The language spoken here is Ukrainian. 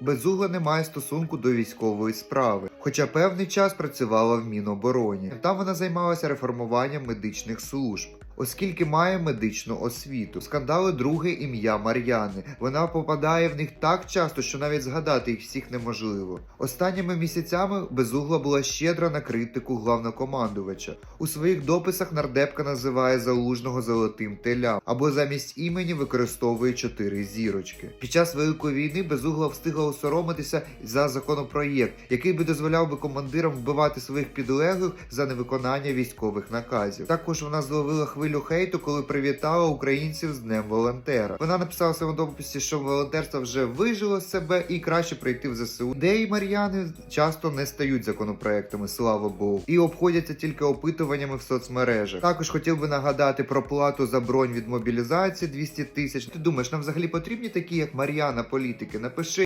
Безугла не має стосунку до військової справи, хоча певний час працювала в Мінобороні. Там вона займалася реформуванням медичних служб. Оскільки має медичну освіту, скандали друге ім'я Мар'яни. Вона попадає в них так часто, що навіть згадати їх всіх неможливо. Останніми місяцями безугла була щедра на критику главнокомандувача. У своїх дописах нардепка називає залужного золотим телям або замість імені використовує чотири зірочки. Під час великої війни безугла встигла осоромитися за законопроєкт, який би дозволяв би командирам вбивати своїх підлеглих за невиконання військових наказів. Також вона зловила хвилю хейту, коли привітала українців з Днем волонтера. Вона написала в своєму дописі, що волонтерство вже вижило себе і краще прийти в ЗСУ. Ідеї Мар'яни часто не стають законопроектами, слава Богу, і обходяться тільки опитуваннями в соцмережах. Також хотів би нагадати про плату за бронь від мобілізації 200 тисяч. Ти думаєш, нам взагалі потрібні такі, як Мар'яна, політики? Напиши.